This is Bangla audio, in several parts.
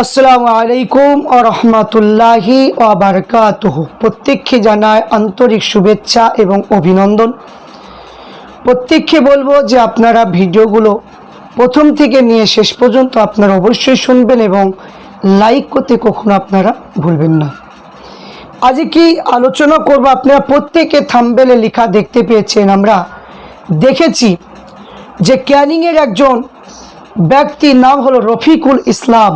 আসসালামু আলাইকুম ও রহমতুল্লাহি বারকাতুহ। প্রত্যেককে জানায় আন্তরিক শুভেচ্ছা এবং অভিনন্দন। প্রত্যেককে বলব যে আপনারা ভিডিওগুলো প্রথম থেকে নিয়ে শেষ পর্যন্ত আপনারা অবশ্যই শুনবেন এবং লাইক করতে কখনো আপনারা ভুলবেন না। আজকে কি আলোচনা করব, আপনারা প্রত্যেকে থাম্বেলে লেখা দেখতে পেয়েছেন, আমরা দেখেছি যে ক্যানিংয়ের একজন ব্যক্তির নাম হলো রফিকুল ইসলাম।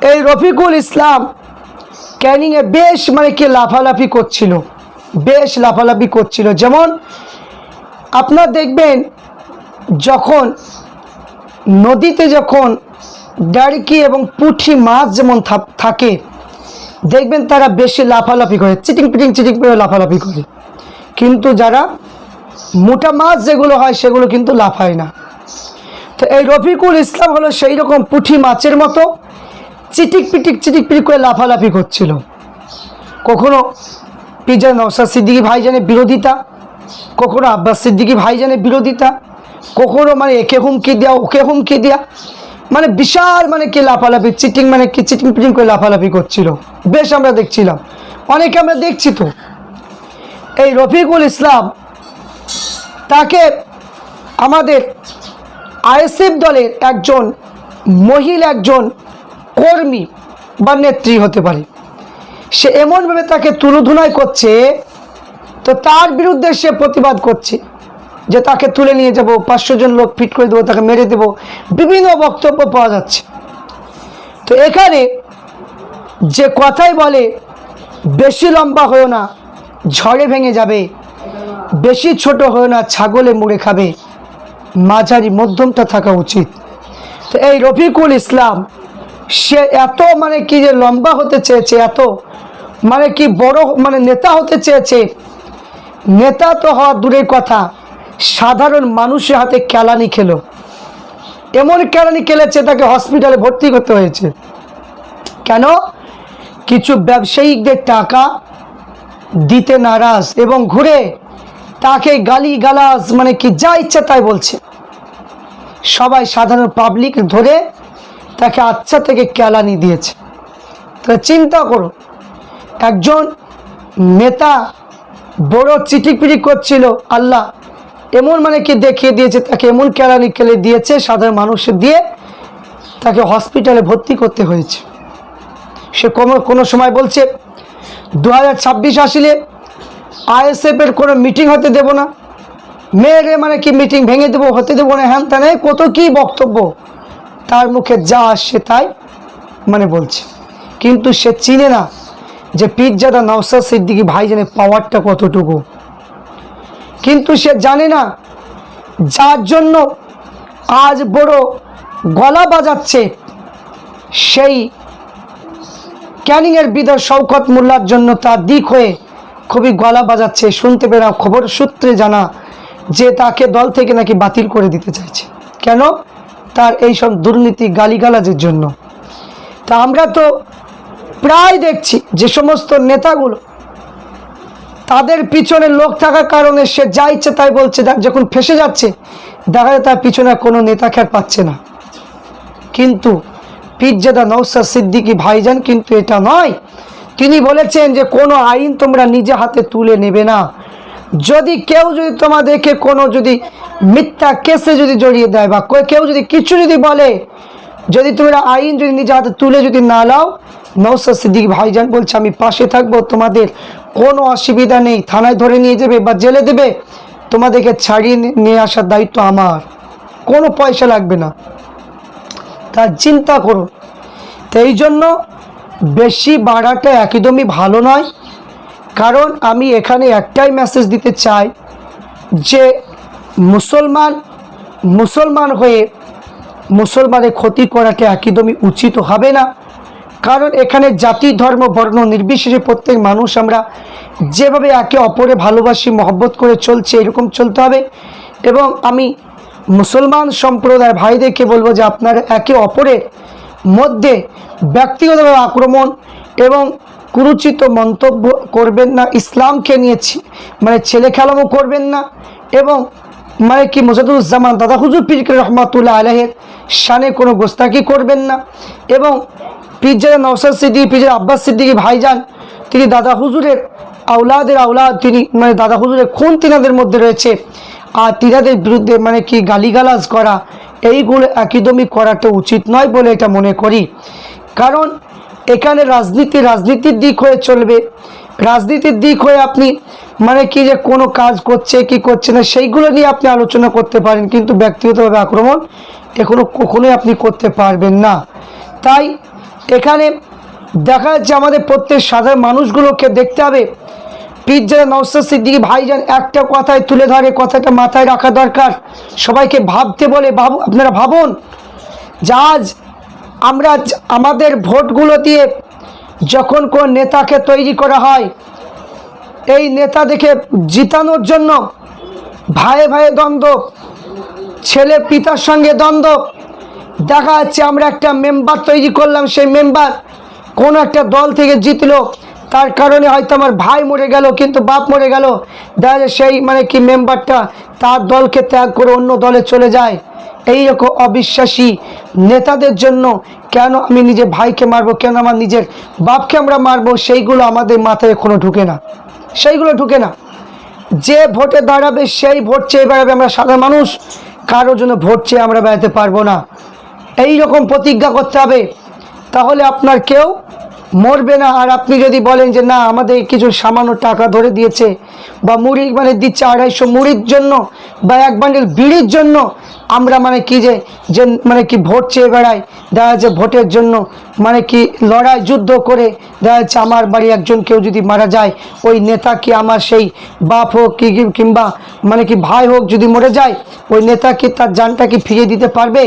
এই রফিকুল ইসলাম ক্যানিংয়ে বেশ মানে কি লাফালাফি করছিল, বেশ লাফালাফি করছিল। যেমন আপনার দেখবেন যখন নদীতে যখন ডাড়কি এবং পুঁঠি মাছ যেমন থাক- দেখবেন তারা বেশি লাফালাফি করে, চিটিং পিটিং, চিটিং করে লাফালাফি করে। কিন্তু যারা মোটা মাছ যেগুলো হয় সেগুলো কিন্তু লাফায় না। তো এই রফিকুল ইসলাম হলো সেই রকম পুঁঠি মাছের মতো চিটিক পিটিক চিটিক পিটিক করে লাফালাফি করছিল। কখনো পিজা নওসাদ সিদ্দিকি ভাইজানের বিরোধিতা, কখনো আব্বাস সিদ্দিকি ভাইজানের বিরোধিতা, কখনো মানে একে হুমকি দেওয়া ওকে হুমকি দেওয়া মানে বিশাল মানে কি লাফালাফি, চিটিং মানে কি চিটিং পিটিং করে লাফালাফি করছিল। বেশ আমরা দেখছিলাম। অনেকে আমরা দেখছি তো। এই রফিকুল ইসলাম তাকে আমাদের আইএসএফ দলের একজন মহিলা, একজন কর্মী বা নেত্রী হতে পারে। সে এমনভাবে তাকে তুলোধুনায় করছে, তো তার বিরুদ্ধে সে প্রতিবাদ করছে যে তাকে তুলে নিয়ে যাব, পাঁচশো জন লোক ফিট করে দেবো, তাকে মেরে দেবো, বিভিন্ন বক্তব্য পাওয়া যাচ্ছে। তো এখানে যে কথাই বলে, বেশি লম্বা হয়েও না, ঝড়ে ভেঙে যাবে, বেশি ছোট হয়েও না, ছাগলে মুড়ে খাবে, মাঝারি মধ্যমটা থাকা উচিত। তো এই রফিকুল ইসলাম সে এত মানে কি যে লম্বা হতে চেয়েছে, এত মানে কি বড় মানে নেতা হতে চেয়েছে। নেতা তো হওয়া দূরের কথা। সাধারণ মানুষের হাতে কেলানি খেলো। এমন কেলানি খেলেছে তাকে হসপিটালে ভর্তি করতে হয়েছে। কেন? কিছু ব্যবসায়িকদের টাকা দিতে নারাজ এবং ঘুরে তাকে গালি গালাজ মানে কি যা ইচ্ছা তাই বলছে। সবাই সাধারণ পাবলিক ধরে তাকে আচ্ছা থেকে কেলানি দিয়েছে। তাহলে চিন্তা করো, একজন নেতা বড় চিটিকপিটিক করছিল আল্লাহ, এমন মানে কি দেখিয়ে দিয়েছে, তাকে এমন কেলানি কেলে দিয়েছে, সাধারণ মানুষের দিয়ে তাকে হসপিটালে ভর্তি করতে হয়েছে। সে কোনো কোনো সময় বলছে দু হাজার ছাব্বিশ আসলে আইএসএফের কোনো মিটিং হতে দেব না, মেয়েরে মানে কি মিটিং ভেঙে দেবো, হতে দেবো না, হ্যান ত্যান কত কি বক্তব্য। তার মুখে যা আসছে তাই মানে বলছে। কিন্তু সে চিনে না যে পিজ্জাদা নওসাদ সিদ্দিকি ভাইজানের পাওয়ারটা কতটুকু। কিন্তু সে জানে না যার জন্য আজ বড় গলা বাজাচ্ছে সেই ক্যানিংয়ের বিদর শওকত মোল্লার জন্য তার দিক হয়ে খুবই গলা বাজাচ্ছে। শুনতে পেলাম খবর সূত্রে জানা যে তাকে দল থেকে নাকি বাতিল করে দিতে চাইছে। কেন? তার এই সব দুর্নীতি গালিগালাজের জন্য। তা আমরা তো প্রায় দেখছি যে সমস্ত নেতাগুলো, তাদের পিছনে লোক থাকার কারণে সে যা ইচ্ছে তাই বলছে। যখন ফেসে যাচ্ছে, দেখা যায় তার পিছনে কোনো নেতা খ্যার পাচ্ছে না। কিন্তু পিজ্জাদা নৌসাদ সিদ্দিকী ভাইজান কিন্তু এটা নয়। তিনি বলেছেন যে কোনো আইন তোমরা নিজে হাতে তুলে নেবে না। যদি কেউ যদি তোমাদেরকে কোনো যদি মিথ্যা কেসে যদি জড়িয়ে দেয় বা কেউ যদি কিছু যদি বলে, যদি তোমরা আইন যদি নিজে হাতে তুলে যদি না লাও নৌসাদ সিদ্দিক ভাইজান বলছে, আমি পাশে থাকব, তোমাদের কোনো অসুবিধা নেই, থানায় ধরে নিয়ে যাবে বা জেলে দেবে, তোমাদেরকে ছাড়িয়ে নিয়ে আসার দায়িত্ব আমার। কোনো পয়সা লাগবে না। তার চিন্তা করো তো এই জন্য বেশি বাড়াটা একদমই ভালো নয়। কারণ আমি এখানে একটাই মেসেজ দিতে চাই যে মুসলমান মুসলমান হয়ে মুসলমানের ক্ষতি করাটা একদমই উচিত হবে না। কারণ এখানে জাতি, ধর্ম, বর্ণ নির্বিশেষে প্রত্যেক মানুষ আমরা যেভাবে একে অপরে ভালোবাসি, মহব্বত করে চলছে, এরকম চলতে হবে। এবং আমি মুসলমান সম্প্রদায় ভাইদেরকে বলব যে আপনারা একে অপরের মধ্যে ব্যক্তিগতভাবে আক্রমণ এবং কুরুচিত মন্তব্য করবেন না, ইসলামকে নিয়েছি মানে ছেলে খেলামও করবেন না এবং মানে কি মোসাদুজ্জামান দাদা হুজুর পীর রহমাতুল্লাহ আলহের শানে কোনো গোস্তাকি করবেন না। এবং পীরজাদা নওসাদ সিদ্দিকি, পীরজাদা আব্বাস সিদ্দিকি ভাইজান, তিনি দাদা হুজুরের আউলাদের আউলাদ তিনি মানে দাদা হুজুরের খুন তিনাদের মধ্যে রয়েছে। আর তিনাদের বিরুদ্ধে মানে কি গালিগালাজ করা, এইগুলো একদমই করাটা উচিত নয় বলে এটা মনে করি। কারণ এখানে রাজনীতি, রাজনীতির দিক হয়ে চলবে। রাজনীতির দিক হয়ে আপনি মানে কি যে কোনো কাজ করছে, কি করছে না, সেইগুলো নিয়ে আপনি আলোচনা করতে পারেন, কিন্তু ব্যক্তিগতভাবে আক্রমণ এখনও কখনোই আপনি করতে পারবেন না। তাই এখানে দেখা যাচ্ছে আমাদের প্রত্যেক সাধারণ মানুষগুলোকে দেখতে হবে। পিজ্জা নওসাদ সিদ্দিকি ভাইজান একটা কথায় তুলে ধরে, কথাটা মাথায় রাখা দরকার। সবাইকে ভাবতে বলে, ভাব, আপনারা ভাবুন যে আজ আমরা আমাদের ভোটগুলো দিয়ে যখন কোন নেতাকে তৈরি করা হয়, এই নেতা দেখে জিতানোর জন্য ভাইয়ে ভাইয়ে দ্বন্দ্ব, ছেলে পিতার সঙ্গে দ্বন্দ্ব। দেখা যাচ্ছে আমরা একটা মেম্বার তৈরি করলাম, সেই মেম্বার কোন একটা দল থেকে জিতলো। তার কারণে হয়তো আমার ভাই মরে গেল, কিন্তু বাপ মরে গেল। দেখা যায় সেই মানে কি মেম্বারটা তার দলকে ত্যাগ করে অন্য দলে চলে যায়। এই রকম অবিশ্বাসী নেতাদের জন্য কেন আমি নিজের ভাইকে মারবো, কেন আমার নিজের বাপকে আমরা মারবো, সেইগুলো আমাদের মাথায় এখনও ঢুকে না। সেইগুলো ঢুকে না। যে ভোটে দাঁড়াবে সেই ভোট চেয়ে বেড়াবে আমরা সাধারণ মানুষ। কারোর জন্য ভোট চেয়ে আমরা বেড়াতে পারব না। এই রকম প্রতিজ্ঞা করতে হবে। তাহলে আপনার কেউ মরবে না। আর আপনি যদি বলেন যে, না, আমাদের কিছু সামান্য টাকা ধরে দিয়েছে বা মুড়ি মানে দিচ্ছে আড়াইশো মুড়ির জন্য বা এক বান্ডেল বিড়ির জন্য, আমরা মানে কি যে যে মানে কি ভোট চেয়ে বেড়াই? দেখা যাচ্ছে ভোটের জন্য মানে কি লড়াই যুদ্ধ করে দেখা যাচ্ছে আমার বাড়ি একজন কেউ যদি মারা যায়, ওই নেতা কি আমার সেই বাপ হোক কি কিংবা মানে কি ভাই হোক যদি মরে যায়, ওই নেতা কি তার জানটা কি ফিরিয়ে দিতে পারবে?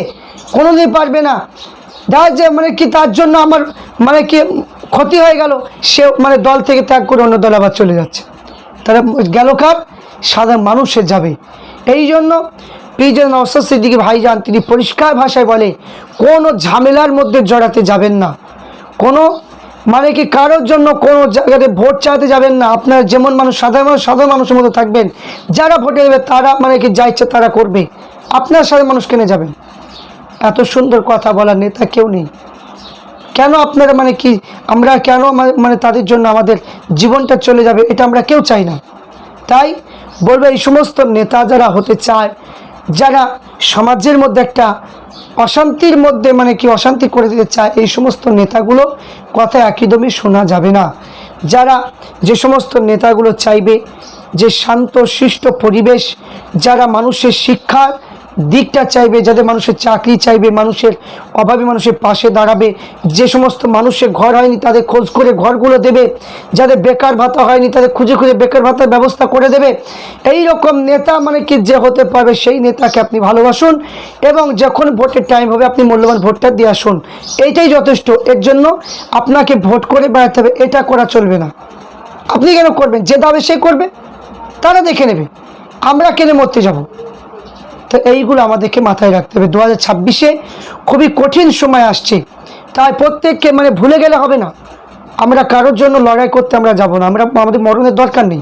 কোনোদিন পারবে না। দেখা যাচ্ছে মানে কি তার জন্য আমার মানে কি ক্ষতি হয়ে গেল, সে মানে দল থেকে ত্যাগ করে অন্য দল আবার চলে যাচ্ছে। তারা গেল কার? সাধারণ মানুষের যাবে। এই জন্য পিজন নওসাদ সিদ্দিকি ভাইজান, তিনি পরিষ্কার ভাষায় বলে, কোনো ঝামেলার মধ্যে জড়াতে যাবেন না। কোনো মানে কি কারোর জন্য কোনো জায়গাতে ভোট চাইতে যাবেন না। আপনার যেমন মানুষ, সাধারণ মানুষ, সাধারণ মানুষের মতো থাকবেন। যারা ভোটে দেবে তারা মানে কি যা ইচ্ছে তারা করবে। আপনার সাথে মানুষ কেনে যাবেন? এত সুন্দর কথা বলার নেতা কেউ নেই। কেন আপনারা মানে কি, আমরা কেন মানে তাদের জন্য আমাদের জীবনটা চলে যাবে এটা আমরা কেউ চাই না। তাই বলব এই সমস্ত নেতা যারা হতে চায়, যারা সমাজের মধ্যে একটা অশান্তির মধ্যে মানে কি অশান্তি করে দিতে চায়, এই সমস্ত নেতাগুলো কথা একদমই শোনা যাবে না। যারা যে সমস্ত নেতাগুলো চাইবে, যে শান্ত, শিষ্ট পরিবেশ, যারা মানুষের শিক্ষার দিকটা চাইবে, যাদের মানুষের চাকরি চাইবে, মানুষের অভাবী মানুষের পাশে দাঁড়াবে, যে সমস্ত মানুষের ঘর হয়নি তাদের খোঁজ করে ঘরগুলো দেবে, যাদের বেকার ভাতা হয়নি তাদের খুঁজে খুঁজে বেকার ভাতার ব্যবস্থা করে দেবে। এই রকম নেতা মানে কি যে হতে পারবে, সেই নেতাকে আপনি ভালোবাসুন এবং যখন ভোটের টাইম হবে আপনি মূল্যবান ভোটটা দিয়ে আসুন। এইটাই যথেষ্ট। এর জন্য আপনাকে ভোট করে বেড়াতে হবে। এটা করা চলবে না। আপনি কেন করবেন? যে দাবে সে করবে, তারা দেখে নেবে। আমরা কেনে মরতে যাব? তো এইগুলো আমাদেরকে মাথায় রাখতে হবে। দু হাজার ছাব্বিশে খুবই কঠিন সময় আসছে। তাই প্রত্যেককে মানে ভুলে গেলে হবে না। আমরা কারোর জন্য লড়াই করতে আমরা যাব না। আমরা, আমাদের মরণের দরকার নেই।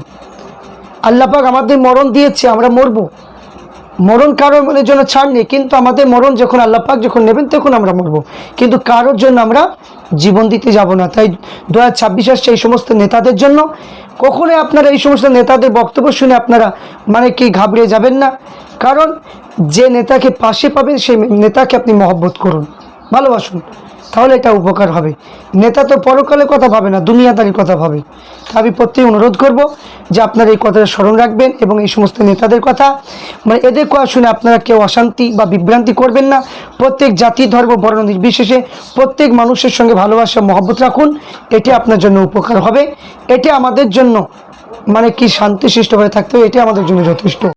আল্লাপাক আমাদের মরণ দিয়েছে, আমরা মরবো। মরণ কারোর মানে জন্য ছাড় নেই, কিন্তু আমাদের মরণ যখন আল্লাহ পাক যখন নেবেন তখন আমরা মরবো। কিন্তু কারোর জন্য আমরা জীবন দিতে যাব না। তাই দু হাজার ছাব্বিশ আসছে এই সমস্ত নেতাদের জন্য। কখনোই আপনারা এই সমস্ত নেতাদের বক্তব্য শুনে আপনারা মানে কি ঘাবড়ে যাবেন না। কারণ যে নেতাকে পাশে পাবেন, সেই নেতাকে আপনি মহব্বত করুন। ভালোবাসুন। তাহলে এটা উপকার হবে। নেতা তো পরকালের কথা ভাবে না, দুনিয়াদারির কথা ভাবে। তা আমি প্রত্যেকে অনুরোধ করব যে আপনারা এই কথাটা স্মরণ রাখবেন এবং এই সমস্ত নেতাদের কথা মানে এদের কথা শুনে আপনারা কেউ অশান্তি বা বিভ্রান্তি করবেন না। প্রত্যেক জাতি, ধর্ম, বর্ণ নির্বিশেষে প্রত্যেক মানুষের সঙ্গে ভালোবাসা, মহব্বত রাখুন। এটি আপনার জন্য উপকার হবে। এটি আমাদের জন্য মানে কি শান্তিশিষ্টভাবে থাকতে হবে, এটি আমাদের জন্য যথেষ্ট।